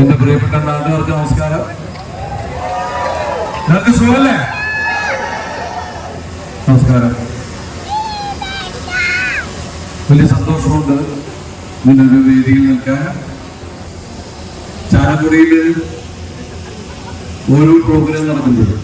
എന്റെ പ്രിയപ്പെട്ട നാട്ടുകാർക്ക് നമസ്കാരം. സുഖമല്ലേ നമസ്കാരം. വലിയ സന്തോഷമുണ്ട് നിന്നൊരു വേദിയിൽ നിൽക്കാൻ. ചാലക്കുടിയിൽ ഓരോ പ്രോഗ്രാം നടക്കുമ്പോഴും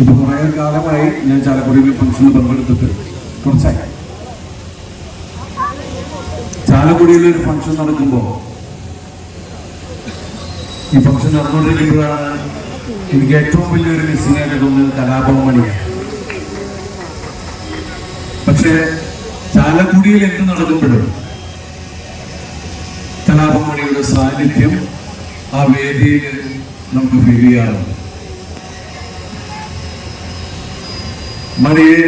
ഇപ്പൊ കുറെ കാലമായി ഞാൻ ചാലക്കുടിയിൽ ഫംഗ്ഷനിൽ പങ്കെടുത്തിട്ട്. കുറച്ചായി. ചാലക്കുടിയിൽ ഒരു ഫംഗ്ഷൻ നടക്കുമ്പോൾ ഈ ഫംഗ്ഷൻ നടന്നുകൊണ്ടിരിക്കുമ്പോഴാണ് എനിക്ക് ഏറ്റവും വലിയൊരു മിസ്സിംഗ് ആയിട്ട് തോന്നുന്നത് കലാഭവൻ മണിയാണ് പക്ഷേ ചാലക്കുടിയിൽ എന്ത് നടക്കുമ്പോഴും കലാഭവമണിയുടെ സാന്നിധ്യം ആ വേദിയിൽ നമുക്ക് ഫീൽ ചെയ്യാറുണ്ട്. മണിയെ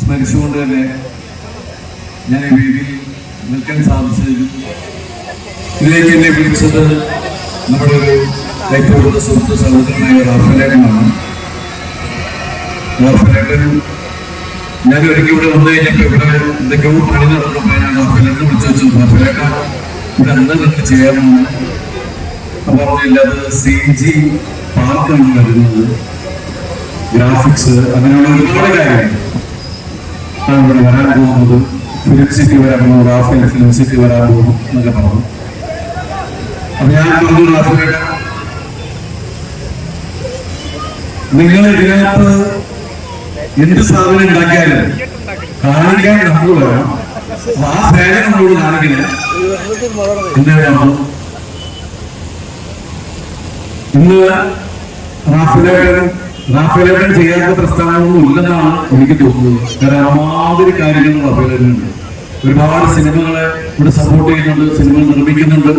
സ്മരിച്ചുകൊണ്ട് തന്നെ ഞാൻ ഈ വേദിയിൽ നിൽക്കാൻ സാധിച്ചതിനും ഇതിലേക്ക് എന്നെ വിളിച്ചത് നമ്മുടെ ഒരു ഏറ്റവും സുഹൃത്ത് സഹോദരനായ റാഫലേഖനാണ് റാഫലേഖൻ ഞാൻ ഒരിക്കൽ ഇവിടെ വന്നു കഴിഞ്ഞപ്പോൾ ഇവിടെ എന്തൊക്കെയോ പണി നടന്നപ്പോൾ ഞാൻ റാഫലേഖനെ വിളിച്ചു വെച്ചു. റാഫലേഖ ഇവിടെ എന്താ നിങ്ങൾക്ക് ചെയ്യാമെന്ന് അപ്പൊ പറഞ്ഞില്ല അത് സി ജി പാർക്കാണ് വരുന്നത്. ഗ്രാഫിക്സ് അങ്ങനെയുള്ള ഒരുപാട് കാര്യങ്ങൾ. ആണ് ഇവിടെ വരാൻ പോകുന്നത് ഫിലിം സിറ്റി വരാൻ പോകുന്നു റാഫേൽ ഫിലിം സിറ്റി വരാൻ പോകുന്നു എന്നൊക്കെ പറഞ്ഞു. അപ്പൊ ഞാൻ പറഞ്ഞു റാഫേൽ നിങ്ങൾ ഇതിനകത്ത് എന്ത് സാധനം ഉണ്ടാക്കിയാലും കാണിക്കാൻ നമ്മൾ വരാം. ആ സേവനം നമ്മളോട് കാണിക്കണേ. എന്താ ഇന്ന് റാഫേലേട്ടൻ റാഫേലേട്ടൻ ചെയ്യാത്ത പ്രസ്ഥാനമൊന്നും ഇല്ലെന്നാണ് എനിക്ക് തോന്നുന്നത്. കാരണം അമാതിരി കാര്യങ്ങൾ റാഫേലേട്ടനുണ്ട് ഒരുപാട് സിനിമകളെ ഇവിടെ സപ്പോർട്ട് ചെയ്യുന്നുണ്ട് സിനിമകൾ നിർമ്മിക്കുന്നുണ്ട്.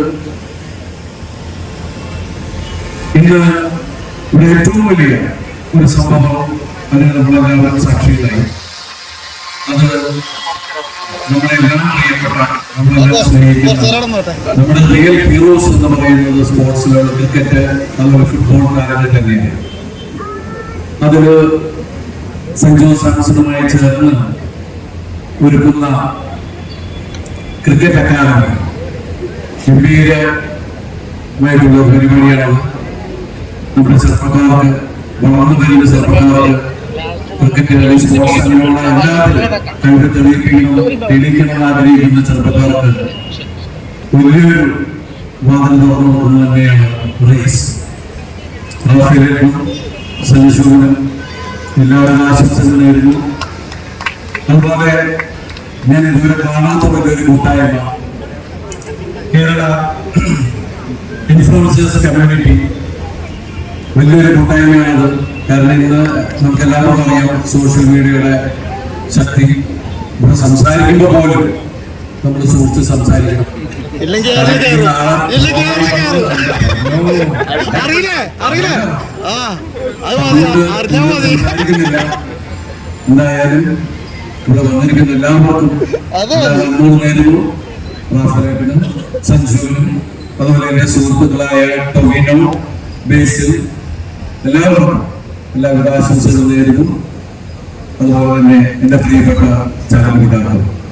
ഇന്ന് ഇവിടെ ഏറ്റവും വലിയ ഒരു സംഭവം അതിന് നമ്മളെല്ലാവരും സാക്ഷികളായി. അത് നമ്മളെല്ലാം പ്രിയപ്പെട്ട നമ്മളെല്ലാം സ്നേഹിക്കുന്ന നമ്മുടെ റിയൽ ഹീറോസ് എന്ന് പറയുന്നത് സ്പോർട്സിലുള്ള ക്രിക്കറ്റ് അതുപോലെ ഫുട്ബോൾ താരങ്ങൾ തന്നെയാണ്. അതിൽ സഞ്ജു സാംസണുമായി ചേർന്ന് ഒരുക്കുന്ന ക്രിക്കറ്റ് അക്കാദമി. ഗംഭീരമായിട്ടുള്ള പരിപാടിയാണ്. നമ്മുടെ ചെറുപ്പക്കാർക്ക് വളർന്നു വരുന്ന ചെറുപ്പക്കാർക്ക് ക്രിക്കറ്റ് അങ്ങനെയുള്ള എല്ലാത്തിലും കഴിവ് തെളിയിക്കണം ആഗ്രഹിക്കുന്ന ചെറുപ്പക്കാർക്ക് വലിയൊരു തുറന്നു തന്നെയാണ് റേസ്. സഞ്ജുവിനും എല്ലാവരും ആശംസകൾ നേരുന്നു. അതുപോലെ ഞാൻ ഇതുവരെ കാണാത്ത വലിയൊരു കൂട്ടായ്മ കേരള ഇൻഫ്ലുവൻസേഴ്സ് കമ്മ്യൂണിറ്റി വലിയൊരു കൂട്ടായ്മയാണത്. കാരണം ഇന്ന് നമുക്ക് അറിയാം സോഷ്യൽ മീഡിയയുടെ ശക്തി. ഇവിടെ സംസാരിക്കുമ്പോൾ പോലും നമ്മുടെ സുഹൃത്ത് സംസാരിക്കണം. എന്തായാലും ഇവിടെ വന്നിരിക്കുന്ന എല്ലാവർക്കും റാഫേലിനും സഞ്ജുവിനും അതുപോലെ എന്റെ സുഹൃത്തുക്കളായ ടൊവിനോ ബേസിൽ എല്ലാവർക്കും എല്ലാവരുടെ ആശംസകൾ നേരുന്നു. അതുപോലെ തന്നെ എന്റെ പ്രിയപ്പെട്ട channel